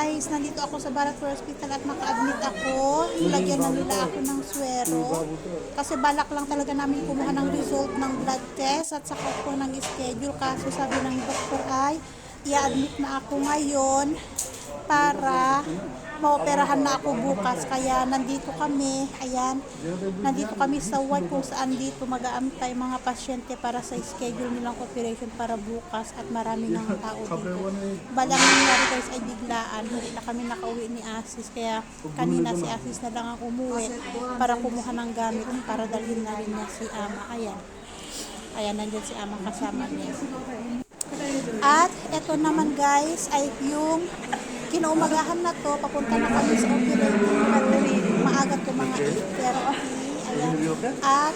guys, nandito ako sa Barat Hospital at naka-admit ako. Nilagyan na nila ako ng swero. Kasi balak lang talaga namin kumuha ng result ng blood test at saka po ng schedule. Kaso sabi ng doktor ay, i-admit na ako ngayon para maoperahan na ako bukas. Kaya nandito kami, ayan, nandito kami sa ward kung saan dito mag-aantay mga pasyente para sa schedule nilang operation para bukas at marami ng tao dito. Balang nangyari guys ay biglaan, hindi na kami nakauwi ni Asis kaya kanina si Asis na lang ang umuwi para kumuha ng gamit para dalhin na rin niya si Ama. Ayan. Ayan, nandyan si Ama kasama niya. At eto naman guys ay yung kinaumagahan na to, papunta na kami sa operating pero maaga to mga 8 pero okay, ayan. At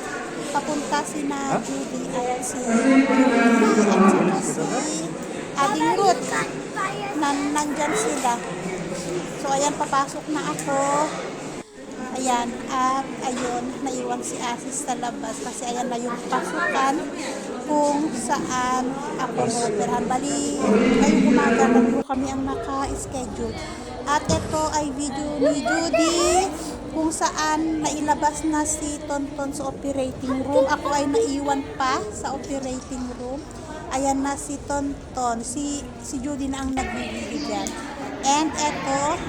papunta si na Judy. At si Judy at saka si Ading Ruth nandyan sila. So ayan, papasok na ako. Ayan, at ayun, naiwan si Asis sa labas. Kasi ayan na yung pasukan kung saan ako operahan. Bali, ngayong umaga lang po kami ang naka-schedule. At ito ay video ni Judy kung saan nailabas na si Tonton sa operating room. Ako ay naiwan pa sa operating room. Ayan na si Tonton. Si, si Judy na ang nagbibigay dyan. And eto,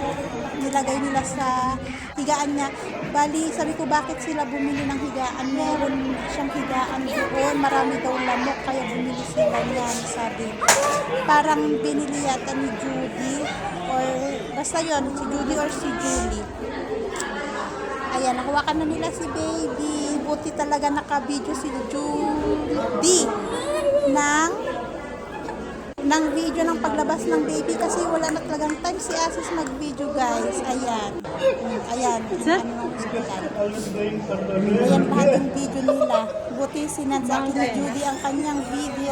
nilagay nila sa higaan niya. Bali, sabi ko bakit sila bumili ng higaan. Meron siyang higaan doon. Marami daw lamok, kaya bumili sila niyan, sabi. Parang binili yata ni Judy. Or, basta yon si Judy or si Julie. Ayan, nakuha na nila si baby. Buti talaga naka-video si Judy ng ng video ng paglabas ng baby kasi wala na talagang time si Asis mag-video guys. Ayan. Ayan. Hospital. Ayan lahat yung video nila. Buti sinad sa akin ni Judy ang kanyang video.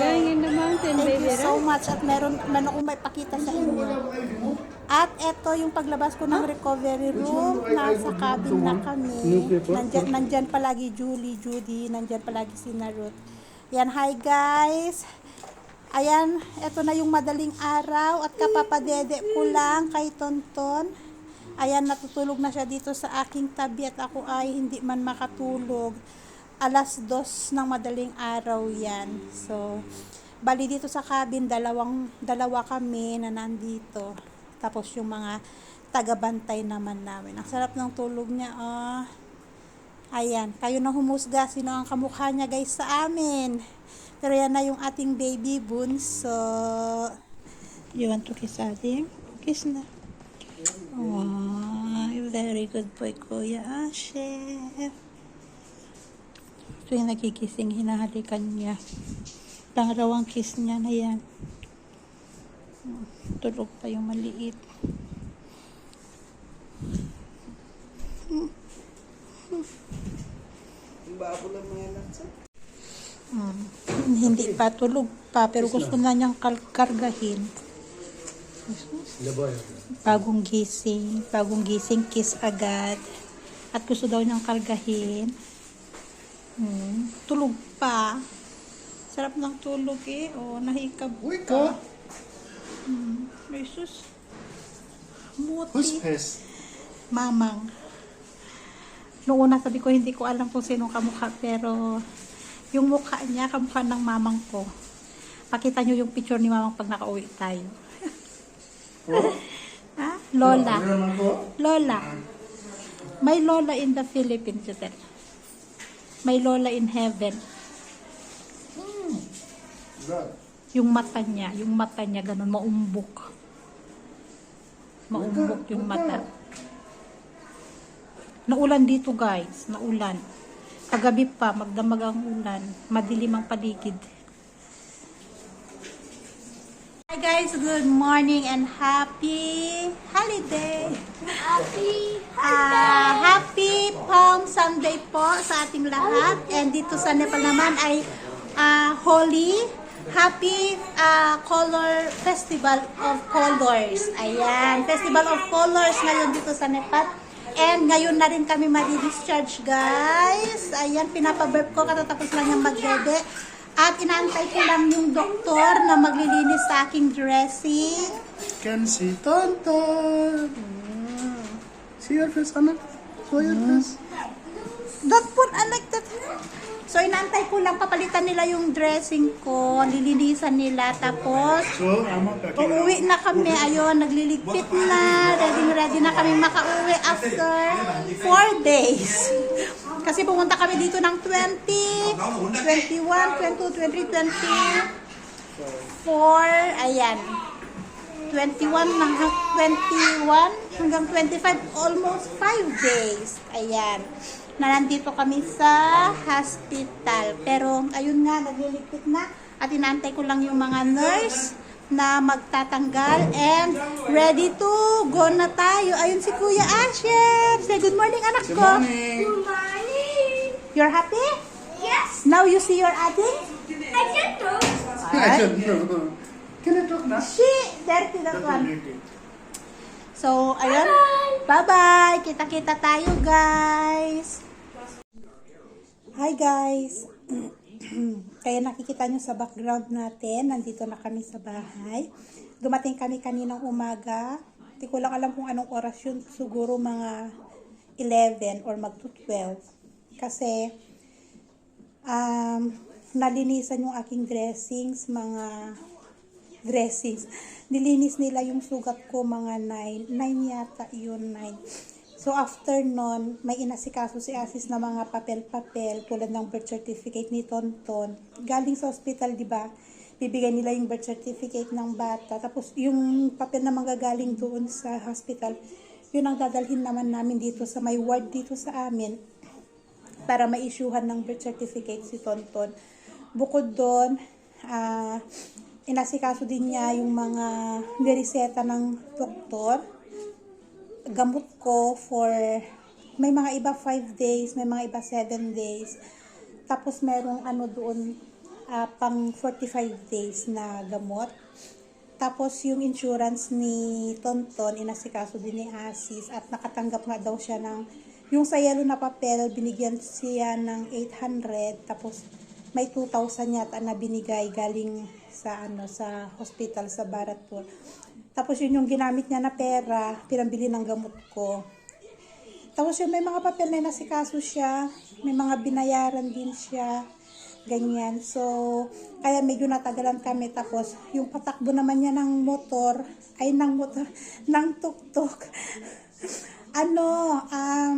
Thank you so much at meron meron akong may pakita sa inyo. At eto yung paglabas ko ng recovery room, nasa cabin na kami. Nandyan, nandyan palagi Julie, Judy, nandyan palagi si Ruth. Yan, hi guys! Ayan, eto na yung madaling araw at kapapadede ko lang kay Tonton. Ayan, natutulog na siya dito sa aking tabi at ako ay hindi man makatulog. Alas dos ng madaling araw yan. So, bali dito sa cabin, dalawang, dalawa kami na nandito. Tapos yung mga tagabantay naman namin. Ang sarap ng tulog niya, oh. Ayan, kayo na humusga. Sino ang kamukha niya guys sa amin? Pero yan na yung ating baby bunso. You want to kiss ate? Kiss na. Wow, very good boy, Kuya Ashe. Tuwing nagkikissing, hinahalikan niya. Pangarawang kiss niya na yan. Tulog pa yung maliit. Hmm. Pa tulog pa, pero gusto na niyang kargahin. Bagong gising, bagong gising, kiss agad. At gusto daw niyang kargahin. Hmm. Tulog pa. Sarap ng tulog eh. O, nahikab ka. Hmm. Jesus. Who's Muti. pissed? Mamang. Noong una sabi ko hindi ko alam kung sino kamukha pero yung mukha niya kamukha ng mamang ko. Pakita nyo yung picture ni mamang pag nakauwi tayo. ha? Lola. Lola. May lola in the Philippines, Giselle. May lola in heaven. Good. Yung mata niya, yung mata niya ganun, maumbok. Maumbok yung mata. Naulan dito guys, naulan. Kagabi pa, magdamag ang ulan. Madilim ang paligid. Hi guys, good morning and happy holiday! Happy. Ah, happy Palm Sunday po sa ating lahat. And dito sa Nepal naman ay ah, Holy Happy ah, Color Festival of Colors. Ayan, Festival of Colors ngayon dito sa Nepal. And ngayon na rin kami madi-discharge guys. Ayan, pinapaburp ko katatapos lang yung magdede. At inaantay ko lang yung doktor na maglilinis sa aking dressing. Can see Tonton. Ah. See your face, anak. Show your face. Don't put like that. So, inaantay ko lang papalitan nila yung dressing ko. Lilinisan nila. Tapos, uuwi na kami. Ayun, nagliligpit na. Ready ready na kami makauwi after 4 days. Kasi pumunta kami dito ng 20, 21, 22, 23, 24. Ayan. 21 hanggang 21 hanggang 25 almost 5 days. Ayan. Na nandito kami sa hospital. Pero ayun nga, nagliligpit na at inaantay ko lang yung mga nurse na magtatanggal and ready to go na tayo. Ayun si Kuya Asher. Say good morning anak Good ko. morning. Morning. You're happy? Yes. Now you see your ate? I can do. I don't know. Can I talk now? She, dirty that That's one. related. So, ayun. Bye-bye. Kita-kita tayo, guys. Hi, guys. Kaya nakikita nyo sa background natin, nandito na kami sa bahay. Dumating kami kaninang umaga. Hindi ko lang alam kung anong oras yun. Siguro mga 11 or mag 12. Kasi, um, nalinisan yung aking dressings, mga dressings. Nilinis nila yung sugat ko mga 9. 9 yata yun, 9. So after nun, may inasikaso si Asis na mga papel-papel tulad ng birth certificate ni Tonton. Galing sa hospital, di ba? Bibigyan nila yung birth certificate ng bata. Tapos yung papel na manggagaling doon sa hospital, yun ang dadalhin naman namin dito sa may ward dito sa amin para ma-issuehan ng birth certificate si Tonton. Bukod doon, ah, inasikaso din niya yung mga nireseta ng doktor. Gamot ko for, may mga iba 5 days, may mga iba 7 days. Tapos merong ano doon, ah, pang 45 days na gamot. Tapos yung insurance ni Tonton, inasikaso din ni Asis at nakatanggap nga daw siya ng yung sa yellow na papel, binigyan siya ng 800 tapos may 2,000 yata na binigay galing sa ano sa hospital sa Baratpur. Tapos yun yung ginamit niya na pera, pinambili ng gamot ko. Tapos yung may mga papel na nasikaso siya, may mga binayaran din siya, ganyan. So, kaya medyo natagalan kami. Tapos, yung patakbo naman niya ng motor, ay ng motor, ng tuk-tuk. ano, um,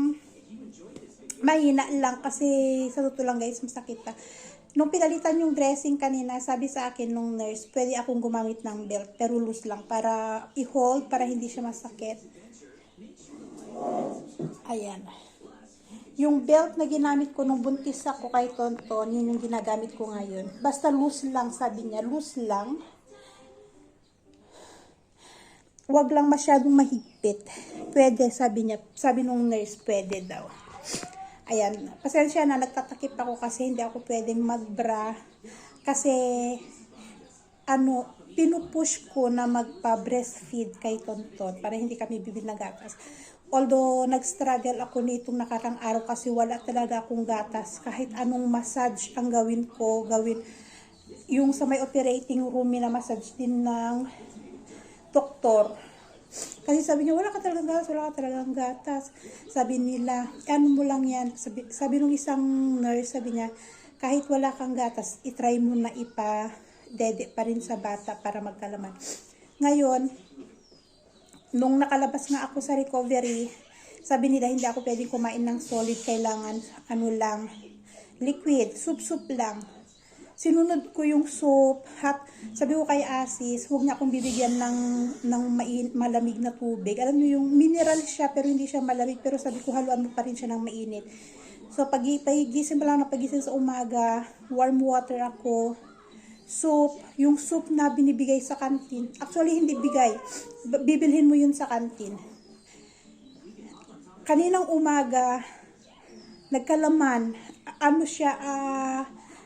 mahina lang kasi sa totoo lang guys, masakit pa. Nung pinalitan yung dressing kanina, sabi sa akin nung nurse, pwede akong gumamit ng belt, pero loose lang para i-hold, para hindi siya masakit. Ayan. Yung belt na ginamit ko nung buntis ako kay Tonton, yun yung ginagamit ko ngayon. Basta loose lang, sabi niya, loose lang. Huwag lang masyadong mahigpit. Pwede, sabi niya, sabi nung nurse, pwede daw. Ayan, pasensya na, nagtatakip ako kasi hindi ako pwedeng magbra. Kasi, ano, pinupush ko na magpa-breastfeed kay Tonton para hindi kami bibig na gatas. Although, nag-struggle ako nitong nakarang araw kasi wala talaga akong gatas. Kahit anong massage ang gawin ko, gawin. Yung sa may operating room, na massage din ng doktor. Kasi sabi niya, wala ka talagang gatas, wala ka talagang gatas. Sabi nila, ano mo lang yan. Sabi, sabi nung isang nurse, sabi niya, kahit wala kang gatas, itry mo na ipa dede pa rin sa bata para magkalaman. Ngayon, nung nakalabas nga ako sa recovery, sabi nila hindi ako pwedeng kumain ng solid, kailangan ano lang, liquid, soup-soup lang. Sinunod ko yung soup, hot, sabi ko kay Asis, huwag niya akong bibigyan ng, ng main, malamig na tubig. Alam niyo yung mineral siya, pero hindi siya malamig, pero sabi ko haluan mo pa rin siya ng mainit. So, pag pagigising pa lang na pagising sa umaga, warm water ako, soup, yung soup na binibigay sa kantin. Actually, hindi bigay. Bibilhin mo yun sa kantin. Kaninang umaga, nagkalaman, ano siya, ah,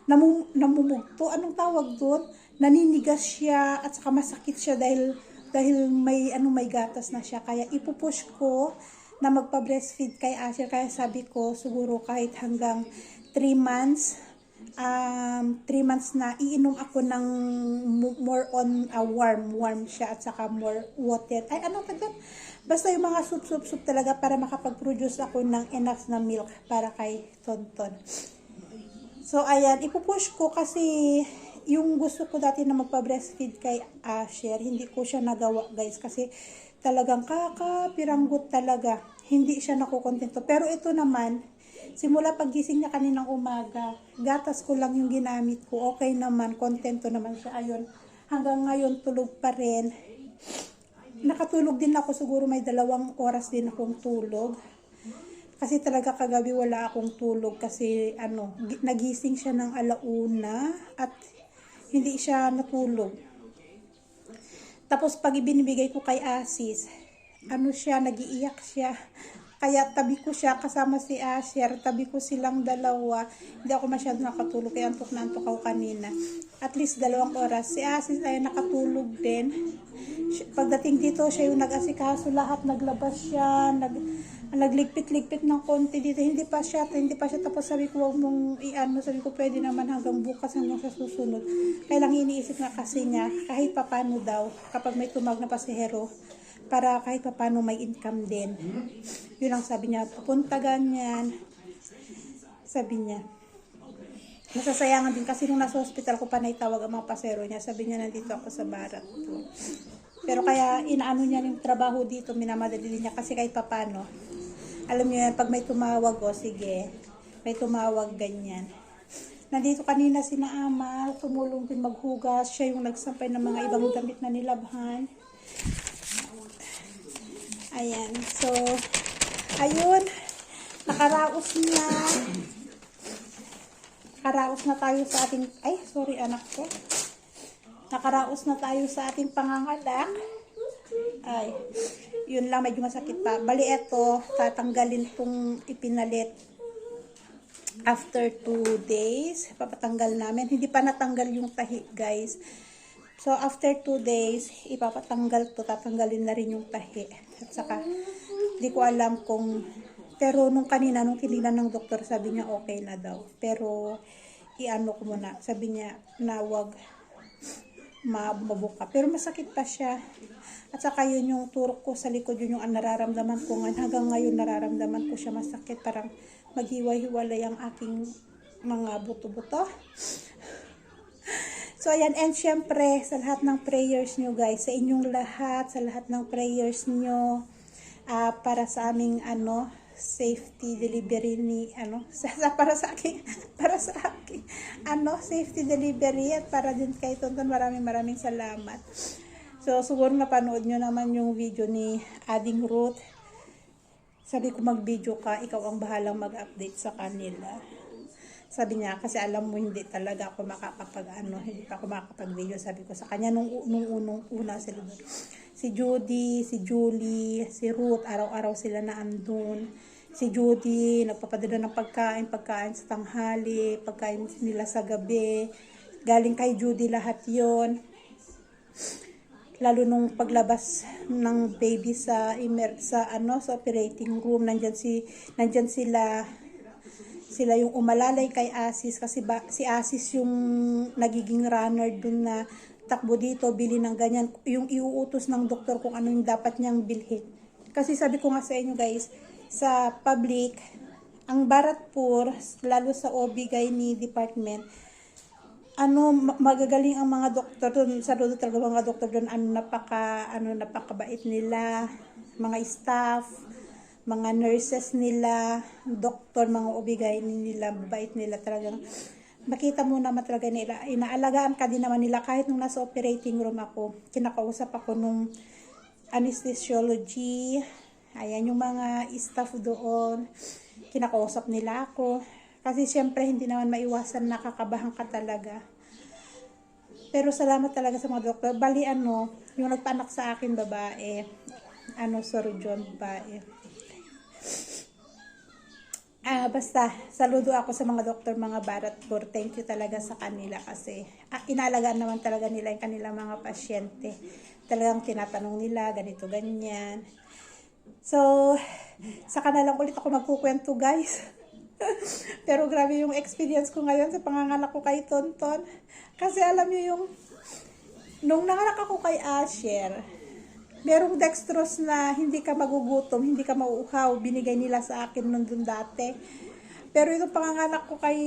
namu, namumugto, anong tawag doon? Naninigas siya at saka masakit siya dahil dahil may ano may gatas na siya kaya ipupush ko na magpa-breastfeed kay Asher kaya sabi ko siguro kahit hanggang 3 months um, 3 months na iinom ako ng mo- more on a warm, warm siya at saka more water. Ay, ano doon? Basta yung mga soup, soup, soup talaga para makapag-produce ako ng enough na milk para kay Tonton. So, ayan, ipupush ko kasi yung gusto ko dati na magpa-breastfeed kay Asher, hindi ko siya nagawa, guys, kasi talagang kakapiranggot talaga. Hindi siya nakukontento. Pero ito naman, simula pagising niya kaninang umaga, gatas ko lang yung ginamit ko. Okay naman, kontento naman siya. Ayun, hanggang ngayon tulog pa rin. Nakatulog din ako, siguro may dalawang oras din akong tulog. Kasi talaga kagabi wala akong tulog kasi ano, gi- nagising siya ng alauna at hindi siya natulog. Tapos pag ibinibigay ko kay Asis, ano siya, nagiiyak siya. Kaya tabi ko siya kasama si Asher, tabi ko silang dalawa. Hindi ako masyado nakatulog, kaya antok na antok ako kanina. At least dalawang oras. Si Asis ay nakatulog din. Pagdating dito, siya yung nag-asikaso lahat, naglabas siya, nag, nagligpit-ligpit ng konti dito. Hindi pa siya, hindi pa siya tapos sabi ko, huwag mong i-ano, sabi ko, pwede naman hanggang bukas hanggang sa susunod. Kaya lang iniisip nga kasi niya, kahit papano daw, kapag may tumag na pasahero, para kahit papano may income din. Yun ang sabi niya, pupunta ganyan. Sabi niya, nasasayangan din kasi nung nasa hospital ko pa naitawag ang mga pasero niya. Sabi niya, nandito ako sa barat. Pero kaya inaano niya yung trabaho dito, minamadali niya kasi kahit papano. Alam niyo yan, pag may tumawag, o sige, may tumawag ganyan. Nandito kanina si Amal, tumulong din maghugas. Siya yung nagsampay ng mga ibang damit na nilabhan. Ayan. So, ayun. Nakaraos na. Nakaraos na tayo sa ating... Ay, sorry anak ko. Nakaraos na tayo sa ating pangangalak. Ay, yun lang, medyo masakit pa. Bali, eto, tatanggalin tong ipinalit after two days. Papatanggal namin. Hindi pa natanggal yung tahi, guys. So, after two days, ipapatanggal to, tatanggalin na rin yung tahi. At saka, hindi ko alam kung, pero nung kanina, nung tinignan ng doktor, sabi niya okay na daw. Pero, iano ko muna, sabi niya na wag ma- mabuka. Pero masakit pa siya. At saka yun yung turok ko sa likod, yun yung nararamdaman ko. Hanggang ngayon nararamdaman ko siya masakit. Parang maghiwa-hiwalay ang aking mga buto-buto. So, ayan. And syempre, sa lahat ng prayers nyo, guys, sa inyong lahat, sa lahat ng prayers nyo, ah, para sa aming, ano, safety delivery ni, ano, sa, para sa aking, para sa aking, ano, safety delivery at para din kay Tonton, maraming maraming salamat. So, siguro napanood nyo naman yung video ni Ading Ruth. Sabi ko mag-video ka, ikaw ang bahalang mag-update sa kanila. Sabi niya, kasi alam mo hindi talaga ako makakapag ano, hindi pa ako makakapag-video. Sabi ko sa kanya nung, nung unong una sila. Si Judy, si Julie, si Ruth, araw-araw sila na andun. Si Judy, nagpapadala ng pagkain, pagkain sa tanghali, pagkain nila sa gabi. Galing kay Judy lahat yon lalo nung paglabas ng baby sa emer sa ano sa operating room nandiyan si nandiyan sila sila yung umalalay kay Asis kasi ba, si Asis yung nagiging runner dun na takbo dito, bili ng ganyan, yung iuutos ng doktor kung ano yung dapat niyang bilhin. Kasi sabi ko nga sa inyo guys, sa public, ang Baratpur, lalo sa OB-GYN department, ano ma- magagaling ang mga doktor doon sa doon talaga mga doktor doon ano napaka ano napakabait nila mga staff mga nurses nila doktor mga obigay nila bait nila talagang makita mo naman talaga nila inaalagaan ka din naman nila kahit nung nasa operating room ako kinakausap ako nung anesthesiology ayan yung mga staff doon kinakausap nila ako kasi syempre hindi naman maiwasan nakakabahan ka talaga. Pero salamat talaga sa mga doktor. Bali ano, yung nagpanak sa akin babae, ano, surgeon babae. Ah, basta, saludo ako sa mga doktor, mga Baratpur. Thank you talaga sa kanila kasi ah, inalagaan naman talaga nila yung kanilang mga pasyente. Talagang tinatanong nila, ganito, ganyan. So, saka na lang ulit ako magkukwento, guys. Pero grabe yung experience ko ngayon sa panganganak ko kay Tonton. Kasi alam niyo yung, nung nanganak ako kay Asher, merong dextrose na hindi ka magugutom, hindi ka mauuhaw, binigay nila sa akin nung dun dati. Pero itong panganganak ko kay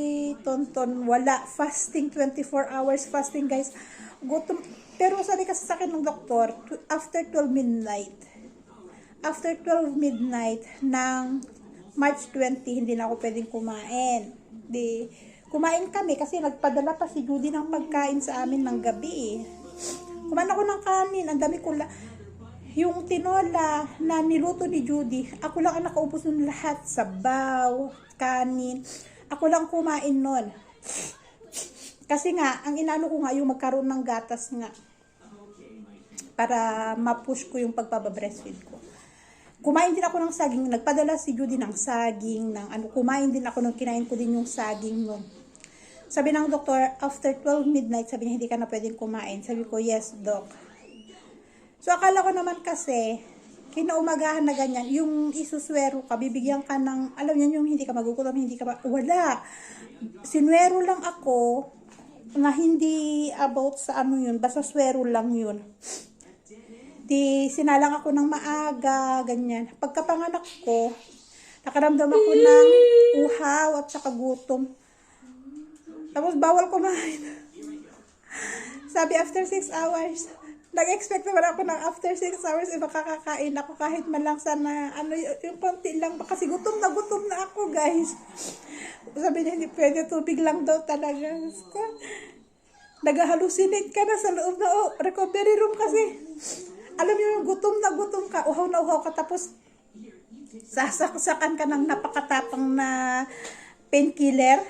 Tonton, wala. Fasting, 24 hours fasting, guys. Gutom. Pero sabi kasi sa akin ng doktor, after 12 midnight, after 12 midnight ng March 20, hindi na ako pwedeng kumain. Di, kumain kami kasi nagpadala pa si Judy ng pagkain sa amin ng gabi. eh. Kumain ako ng kanin, ang dami ko la yung tinola na niluto ni Judy, ako lang ang nakaubos nun lahat. Sabaw, kanin. Ako lang kumain nun. Kasi nga, ang inano ko nga yung magkaroon ng gatas nga para ma-push ko yung pagpapabreastfeed ko. Kumain din ako ng saging. Nagpadala si Judy ng saging, ng ano, kumain din ako nung kinain ko din yung saging nun. Sabi ng doktor, after 12 midnight, sabi niya, hindi ka na pwedeng kumain. Sabi ko, yes, doc. So, akala ko naman kasi, kinaumagahan na ganyan, yung isuswero ka, bibigyan ka ng, alam niyo yung hindi ka magugutom, hindi ka, wala. Sinwero lang ako, na hindi about sa ano yun, basta swero lang yun. Di, sinalang ako ng maaga, ganyan. Pagkapanganak ko, nakaramdam ako ng uhaw at saka gutom. Tapos bawal kumain. Sabi after 6 hours, nag-expect naman ako ng after 6 hours, eh makakakain ako kahit man lang sana, ano, yung konti lang, kasi gutom na gutom na ako, guys. Sabi niya, hindi pwede, tubig lang daw talaga. Nag-hallucinate ka na sa loob na oh, recovery room kasi. Alam niyo, gutom na gutom ka, uhaw na uhaw ka, tapos sasaksakan ka ng napakatapang na painkiller.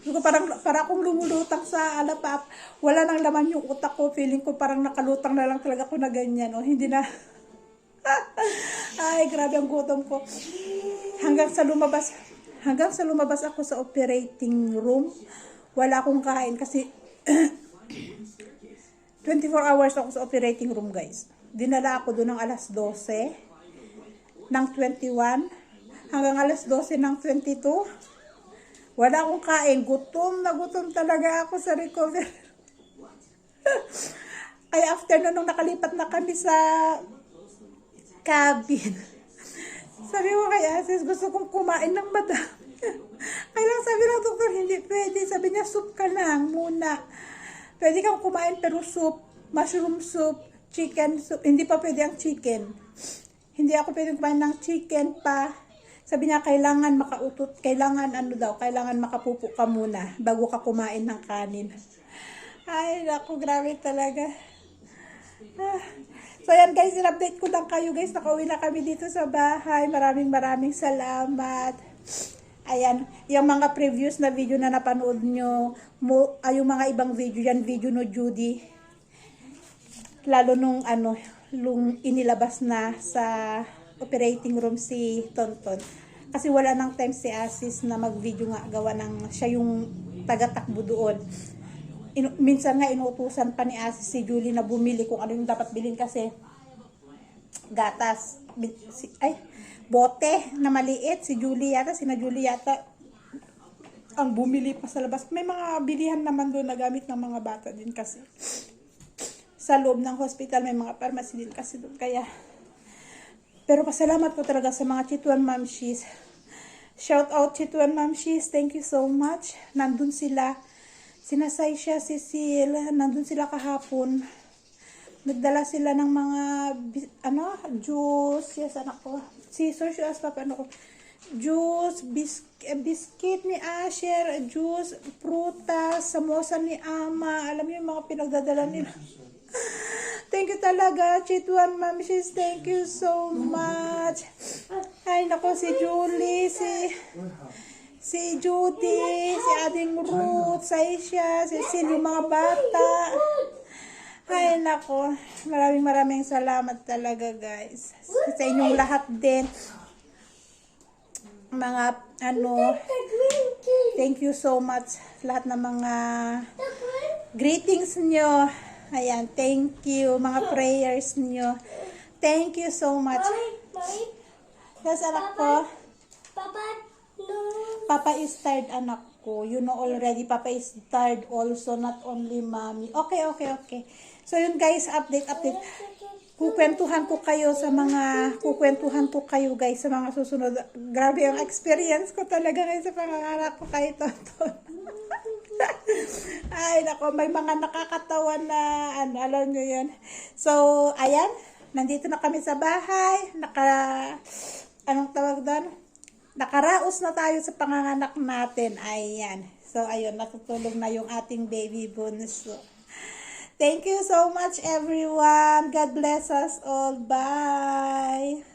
Ko parang para akong lumulutang sa alapap. Wala nang laman yung utak ko. Feeling ko parang nakalutang na lang talaga ako na ganyan. Oh. Hindi na. Ay, grabe ang gutom ko. Hanggang sa lumabas, hanggang sa lumabas ako sa operating room, wala akong kain kasi 24 hours ako sa operating room, guys. Dinala ako doon ng alas 12 ng 21 hanggang alas 12 ng 22. Wala akong kain. Gutom na gutom talaga ako sa recovery. Kaya after na nung nakalipat na kami sa cabin, sabi ko kay Asis, gusto kong kumain ng madami. Kailang sabi ng doktor, hindi pwede. Sabi niya, soup ka lang muna. Pwede kang kumain pero soup, mushroom soup, chicken soup. Hindi pa pwede ang chicken. Hindi ako pwede kumain ng chicken pa. Sabi niya, kailangan makautot, kailangan ano daw, kailangan makapupo ka muna bago ka kumain ng kanin. Ay, naku, grabe talaga. Ah. So, yan guys, in-update ko lang kayo guys. Nakauwi na kami dito sa bahay. Maraming maraming salamat. Ayan, yung mga previous na video na napanood nyo, mo, ay yung mga ibang video, yan video no Judy. Lalo nung ano, lung inilabas na sa operating room si Tonton. Kasi wala nang time si Asis na mag-video nga gawa ng siya yung taga-takbo doon. Inu- minsan nga inuutusan pa ni Asis si Julie na bumili kung ano yung dapat bilhin kasi gatas. Si- ay, bote na maliit. Si Julie yata, sina Julie yata ang bumili pa sa labas. May mga bilihan naman doon na gamit ng mga bata din kasi. Sa loob ng hospital may mga pharmacy din kasi doon. Kaya, pero pasalamat po talaga sa mga Chituan Mamshis. Shout out Chituan Mamshis. Thank you so much. Nandun sila. Sinasay siya, Cecil. Nandun sila kahapon. Nagdala sila ng mga, ano, juice. Yes, anak ko. Scissors, yes, papa, ano ko. Juice, bis eh, biscuit ni Asher, juice, prutas, samosa ni Ama. Alam mo yung mga pinagdadala nila. Thank you talaga, Chituan Ma'am. Thank you so much. Ay, nako, si Julie, si si Judy, si Ading Ruth, si Aisha, si Sil, yung mga bata. Ay, nako. Maraming maraming salamat talaga, guys. Sa inyong lahat din. Mga, ano, thank you so much. Lahat ng mga greetings nyo. Ayan, thank you. Mga prayers nyo. Thank you so much. Yes, anak ko. Papa, no. Papa is tired, anak ko. You know already, Papa is tired also, not only mommy. Okay, okay, okay. So yun guys, update, update. Kukwentuhan ko kayo sa mga, kukwentuhan ko kayo guys sa mga susunod. Grabe ang experience ko talaga ngayon sa panganganak ko kay Tonton. Ay, nako, may mga nakakatawa na, ano, alam nyo yun. So, ayan, nandito na kami sa bahay. Naka, anong tawag doon? Nakaraos na tayo sa panganganak natin. Ayan. So, ayun, natutulog na yung ating baby bunso. Thank you so much, everyone. God bless us all. Bye.